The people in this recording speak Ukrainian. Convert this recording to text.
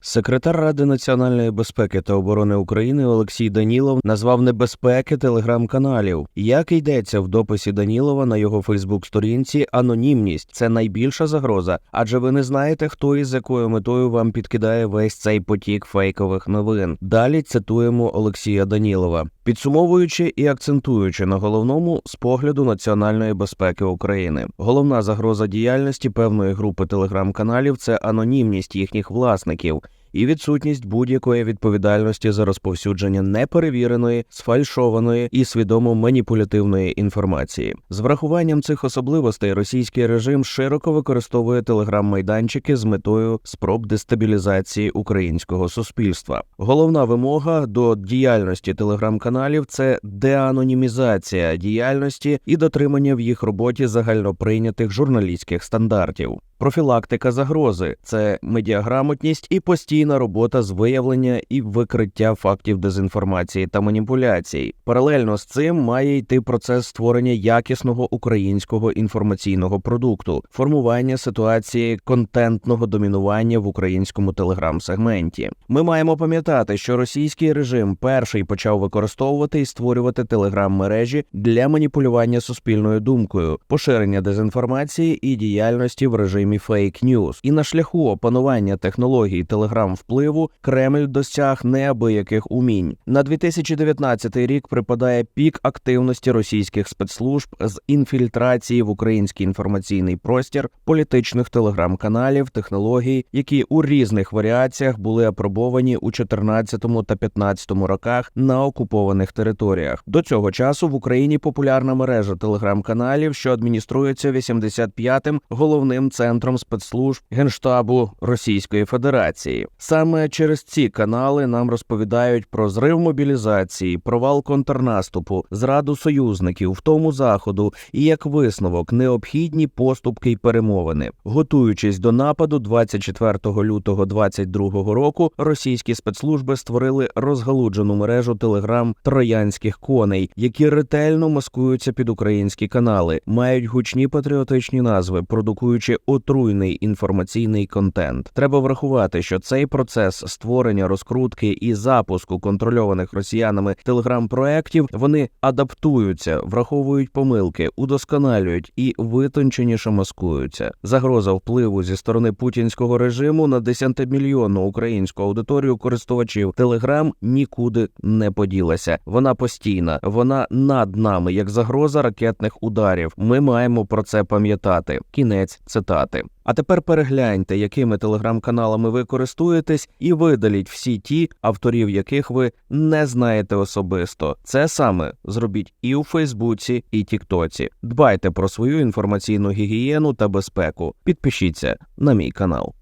Секретар Ради національної безпеки та оборони України Олексій Данілов назвав небезпеки телеграм-каналів. Як йдеться в дописі Данілова на його Фейсбук-сторінці, анонімність це найбільша загроза, адже ви не знаєте, хто і з якою метою вам підкидає весь цей потік фейкових новин. Далі цитуємо Олексія Данілова, підсумовуючи і акцентуючи на головному з погляду національної безпеки України. Головна загроза діяльності певної групи телеграм-каналів це анонімність їхніх власників і відсутність будь-якої відповідальності за розповсюдження неперевіреної, сфальшованої і свідомо маніпулятивної інформації. З врахуванням цих особливостей російський режим широко використовує телеграм-майданчики з метою спроб дестабілізації українського суспільства. Головна вимога до діяльності телеграм-каналів це деанонімізація діяльності і дотримання в їх роботі загальноприйнятих журналістських стандартів. Профілактика загрози це медіаграмотність і постійна робота з виявлення і викриття фактів дезінформації та маніпуляцій. Паралельно з цим має йти процес створення якісного українського інформаційного продукту, формування ситуації контентного домінування в українському телеграм-сегменті. Ми маємо пам'ятати, що російський режим перший почав використовувати і створювати телеграм-мережі для маніпулювання суспільною думкою, поширення дезінформації і діяльності в режимі фейк ньюс. І на шляху опанування технологій телеграм впливу Кремль досяг неабияких умінь. На 2019 рік припадає пік активності російських спецслужб з інфільтрації в український інформаційний простір політичних телеграм-каналів, технологій, які у різних варіаціях були апробовані у 14 та 15 роках на окупованих територіях. До цього часу в Україні популярна мережа телеграм-каналів, що адмініструється 85-м головним центром спецслужб генштабу Російської Федерації. Саме через ці канали нам розповідають про зрив мобілізації, провал контрнаступу, зраду союзників, втому заходу і як висновок необхідні поступки й перемовини. Готуючись до нападу 24 лютого 22 року, російські спецслужби створили розгалуджену мережу телеграм троянських коней, які ретельно маскуються під українські канали, мають гучні патріотичні назви, продукуючи отруйний інформаційний контент. Треба врахувати, що цей процес створення розкрутки і запуску контрольованих росіянами телеграм-проєктів вони адаптуються, враховують помилки, удосконалюють і витонченіше маскуються. Загроза впливу зі сторони путінського режиму на десятимільйонну українську аудиторію користувачів Телеграм нікуди не поділася. Вона постійна, вона над нами, як загроза ракетних ударів. Ми маємо про це пам'ятати. Кінець цитати. А тепер перегляньте, якими телеграм-каналами ви користуєтесь, і видаліть всі ті, авторів яких ви не знаєте особисто. Це саме зробіть і у Фейсбуці, і Тіктоці. Дбайте про свою інформаційну гігієну та безпеку. Підпишіться на мій канал.